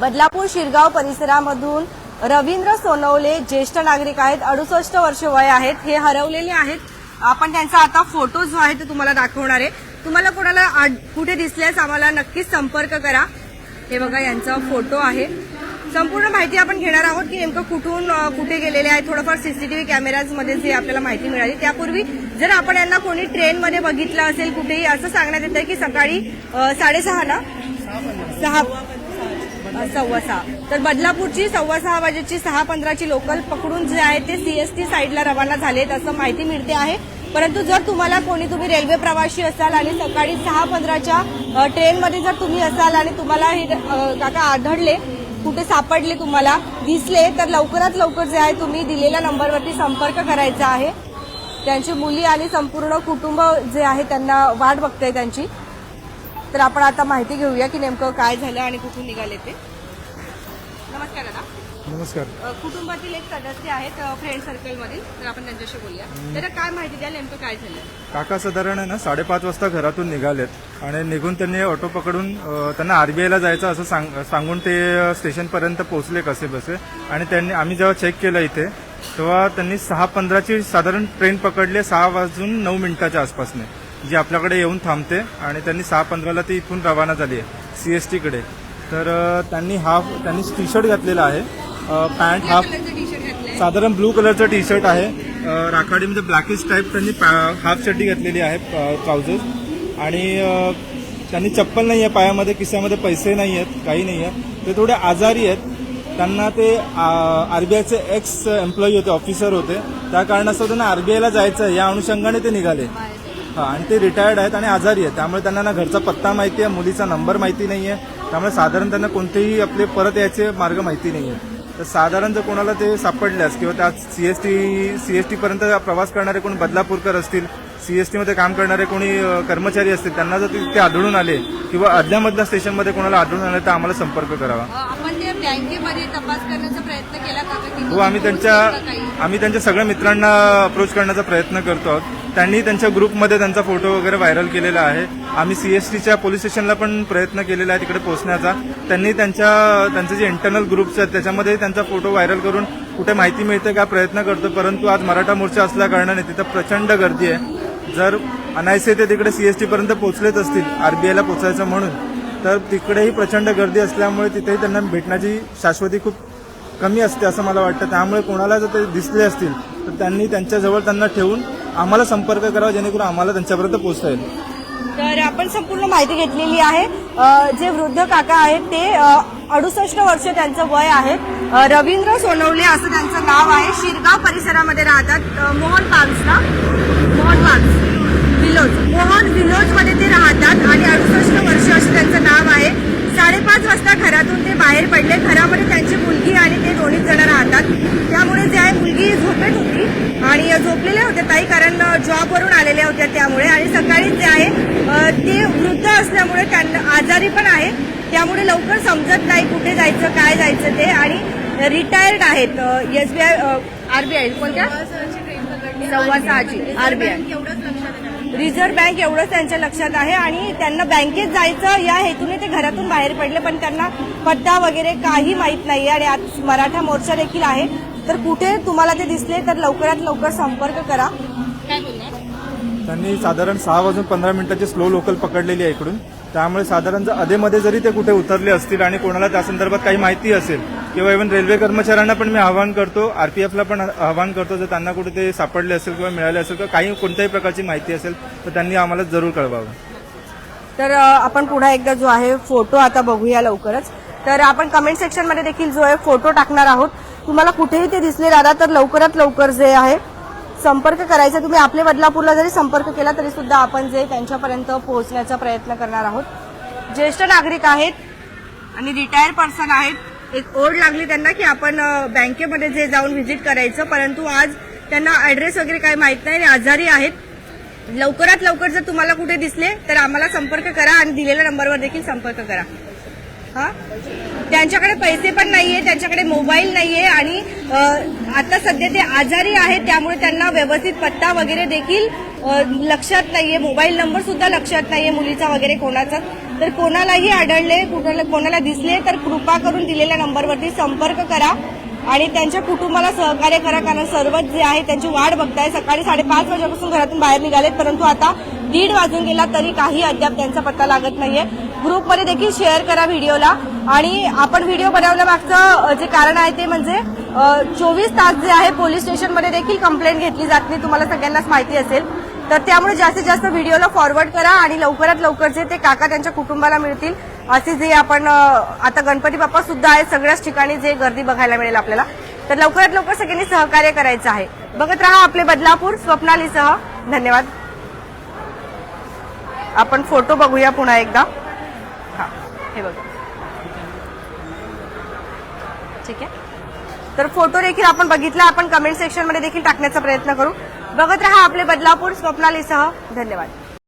बदलापूर शिरगाव परिसरामधून रवींद्र सोनवले ज्येष्ठ नागरिक आहेत अडुसष्ट वर्ष वय आहेत हे हरवलेले आहेत. आपण त्यांचा आता फोटो जो आहे तो तुम्हाला दाखवणार आहे. तुम्हाला कोणाला कुठे दिसल्यास आम्हाला नक्कीच संपर्क करा. हे बघा यांचा फोटो आहे. संपूर्ण माहिती आपण घेणार आहोत की नेमकं कुठून कुठे गेलेले आहेत. थोडंफार सीसीटीव्ही कॅमेराजमध्ये जे आपल्याला माहिती मिळाली. त्यापूर्वी जर आपण यांना कोणी ट्रेनमध्ये बघितलं असेल कुठेही असं सांगण्यात येतं की सकाळी साडेसहा ना? सहा. सव्वा सहा. तर बदलापूरची सव्वा सहा वाजेची सहा पंधराची लोकल पकडून जे आहे ते सीएसटी साईडला रवाना झालेत असं माहिती मिळते आहे. परंतु जर तुम्हाला कोणी तुम्ही रेल्वे प्रवासी असाल आणि सकाळी सहा पंधराच्या ट्रेनमध्ये जर तुम्ही असाल आणि तुम्हाला हे काका आढळले कुठे सापडले तुम्हाला दिसले तर लवकरात लवकर जे आहे तुम्ही दिलेल्या नंबरवरती संपर्क करायचा आहे. त्यांची मुली आणि संपूर्ण कुटुंब जे आहे त्यांना वाट बघते त्यांची. तर आपण आता माहिती घेऊया की नेमकं काय झालं आणि कुठून निघाले ते. नमस्कार दादा. नमस्कार. अ, कुटुंबातील एक सदस्य आहेत फ्रेंड सर्कलमधील तर आपण त्यांच्याशी बोलूया. तर काय माहिती द्या नेमकं काय झालं? काका साधारण आहे ना साडेपाच वाजता घरातून निघालेत आणि निघून त्यांनी ऑटो पकडून अ, त्यांना आरबीआयला जायचं असं सांग सांगून ते स्टेशनपर्यंत पोहोचले कसे बसे आणि त्यांनी आम्ही जेव्हा चेक केलं इथे तेव्हा त्यांनी सहा पंधराची साधारण ट्रेन पकडली सहा वाजून नऊ मिनिटाच्या आसपासने. जी आपल्याकडे येऊन थांबते आणि त्यांनी सहा पंधराला ती इथून रवाना झाली आहे सी एस टीकडे तर त्यांनी हाफ त्यांनी टी शर्ट घातलेला आहे. पॅन्ट हाफ साधारण ब्लू कलरचं टी शर्ट आहे राखाडीमध्ये ब्लॅकिश टाईप त्यांनी पॅ- हाफ शर्टी घातलेली आहे ट्राउजर्स आणि त्यांनी चप्पल नाही आहे पायामध्ये खिशामध्ये पैसे नाही आहेत काही नाही आहे ते थोडे आजारी आहेत. त्यांना ते आरबीआयचे एक्स एम्प्लॉई होते ऑफिसर होते. त्या कारणास्तव त्यांना आरबीआयला जायचं आहे. या अनुषंगाने ते निघाले. हा आणि ते रिटायर्ड आहेत आणि आजारी आहेत. त्यामुळे त्यांना ना घरचा पत्ता माहिती आहे मुलीचा नंबर माहिती नाही आहे त्यामुळे साधारण त्यांना कोणतेही आपले परत यायचे मार्ग माहिती नाही आहे तर साधारण जर कोणाला ते सापडल्यास किंवा त्या सीएसटी सीएसटी पर्यंत प्रवास करणारे कोणी बदलापूरकर असतील सीएसटी मध्ये काम करणारे कोणी कर्मचारी असतील त्यांना जर ते ते आढळून आले किंवा अदल्यामधल्या स्टेशनमध्ये कोणाला आढळून आले तर आम्हाला संपर्क करावा. हो आम्ही त्यांच्या आम्ही त्यांच्या सगळ्या मित्रांना अप्रोच करण्याचा प्रयत्न करतो आहोत. त्यांनी त्यांच्या ग्रुपमध्ये त्यांचा फोटो वगैरे व्हायरल केलेला आहे. आम्ही सीएसटीच्या पोलीस स्टेशनला पण प्रयत्न केलेला आहे तिकडे पोहोचण्याचा. त्यांनी त्यांच्या त्यांचे जे इंटरनल ग्रुप्स आहेत त्याच्यामध्ये त्यांचा फोटो व्हायरल करून कुठे माहिती मिळते का प्रयत्न करतो. परंतु आज मराठा मोर्चा असल्या कारणाने तिथं प्रचंड गर्दी आहे. जर अनायसे ते तिकडे सी एस टीपर्यंत पोहोचलेच असतील आरबीआयला पोचायचं म्हणून तर तिकडेही प्रचंड गर्दी असल्यामुळे तिथेही त्यांना भेटण्याची शाश्वती खूप कमी असते असं मला वाटतं. त्यामुळे कोणाला जर ते दिसले असतील तर त्यांनी त्यांच्याजवळ त्यांना ठेवून आम्हाला संपर्क करावा जेणेकरून आम्हाला त्यांच्यापर्यंत पोहोचता येईल. तर आपण संपूर्ण माहिती घेतलेली आहे. अ, जे वृद्ध काका आहेत ते अडुसष्ट वर्ष त्यांचं वय आहे. अ, रवींद्र सोनवले असं त्यांचं नाव आहे. शिरगाव परिसरामध्ये राहतात अ, मोहन पार्क्सला मोहन पार्क्स. विलोज. मोहन विलोजमध्ये ते राहतात आणि अडुसष्ट वर्ष असं त्यांचं नाव आहे. साडेपाच वाजता घरातून ते बाहेर पडले. घरामध्ये त्यांची मुलगी आणि ते दोन्ही जण राहतात. त्यामुळे जे आहे मुलगी झोपेत होती आणि झोपलेल्या कारण जॉबवरून आलेल्या होत्या त्यामुळे. आणि सकाळी जे आहे ते वृद्ध असल्यामुळे त्यांना आजारी पण आहे. त्यामुळे लवकर समजत नाही कुठे जायचं काय जायचं ते. आणि रिटायर्ड आहेत एस बी आय आरबीआय कोणत्या? सव्वा सहाची आरबीआय रिझर्व्ह बँक एवढंच त्यांच्या लक्षात आहे. आणि त्यांना बँकेत जायचं या हेतूने ते घरातून बाहेर पडले. पण त्यांना पत्ता वगैरे काही माहीत नाही आणि आज मराठा मोर्चा देखील आहे. तर कुठे तुम्हाला ते दिसले तर लवकरात लवकर संपर्क करा. त्यांनी साधारण सहा वाजून पंधरा मिनिटाची स्लो लोकल पकडलेली आहे इकडून. त्यामुळे साधारण जर अधेमध्ये जरी ते कुठे उतरले असतील आणि कोणाला त्या संदर्भात काही माहिती असेल किंवा इव्हन रेल्वे कर्मचाऱ्यांना पण मी आवाहन करतो आरपीएफला पण आवाहन करतो जर त्यांना कुठे ते सापडले असेल किंवा मिळाले असेल किंवा काही कोणत्याही प्रकारची माहिती असेल तर त्यांनी आम्हाला जरूर कळवावं. तर आपण पुन्हा एकदा जो आहे फोटो आता बघूया लवकरच. तर आपण कमेंट सेक्शनमध्ये देखील जो आहे फोटो टाकणार आहोत. तुम्हाला कुठेही ते दिसले दादा तर लवकरात लवकर जे आहे संपर्क करायचा. तुम्ही आपल्या बदलापूरला जरी संपर्क केला तरी सुद्धा आपण जे त्यांच्यापर्यंत पोहोचण्याचा प्रयत्न करणार आहोत. ज्येष्ठ नागरिक आहेत आणि रिटायर पर्सन आहेत. एक ओढ लागली त्यांना की आपण बँकेमध्ये जे जाऊन व्हिजिट करायचं. परंतु आज त्यांना ऍड्रेस वगैरे काही माहीत नाही आणि आजारी आहेत. लवकरात लवकर जर तुम्हाला कुठे दिसले तर आम्हाला संपर्क करा आणि दिलेल्या नंबरवर देखील संपर्क करा. हा? त्यांच्याकडे पैसे पण नाहीये त्यांच्याकडे मोबाईल नाहीये आणि आता सध्या ते आजारी आहेत त्यामुळे त्यांना व्यवस्थित पत्ता वगैरे देखील लक्षात नाहीये. मोबाईल नंबर सुद्धा लक्षात नाहीये मुलीचा वगैरे कोणाचा. तर कोणालाही आढळले कुणाला कोणाला दिसले तर कृपा करून दिलेल्या नंबरवरती संपर्क करा. आणि त्यांच्या कुटुंबाला सहकार्य करा कारण सर्वच जे आहे त्यांची वाट बघताय सकाळी साडेपाच वाजेपासून घरातून बाहेर निघालेत परंतु आता दीड वाजून गेला तरी काही अद्याप त्यांचा पत्ता लागत नाहीये. ग्रुपमध्ये देखील शेअर करा व्हिडिओला आणि आपण व्हिडिओ बनवण्यामागचं जे कारण आहे ते म्हणजे चोवीस तास जे आहे पोलीस स्टेशनमध्ये देखील कंप्लेंट घेतली जात नाही तुम्हाला सगळ्यांनाच माहिती असेल. तर त्यामुळे जास्तीत जास्त व्हिडिओला फॉरवर्ड करा आणि लवकरात लवकर जे ते काका त्यांच्या कुटुंबाला मिळतील असे जे आपण आता गणपती बाप्पा सुद्धा आहेत सगळ्याच ठिकाणी जे गर्दी बघायला मिळेल आपल्याला. तर लवकरात लवकर सगळ्यांनी सहकार्य करायचं आहे. बघत राहा आपले बदलापूर स्वप्नालीसह. धन्यवाद. आपण फोटो बघूया पुन्हा एकदा. हां हे बघा. ठीक आहे. तर फोटो देखील आपण बघितला आपण कमेंट सेक्शनमध्ये देखील टाकण्याचा प्रयत्न करू. बघत राहा आपले बदलापूर स्वप्नालीसह. धन्यवाद.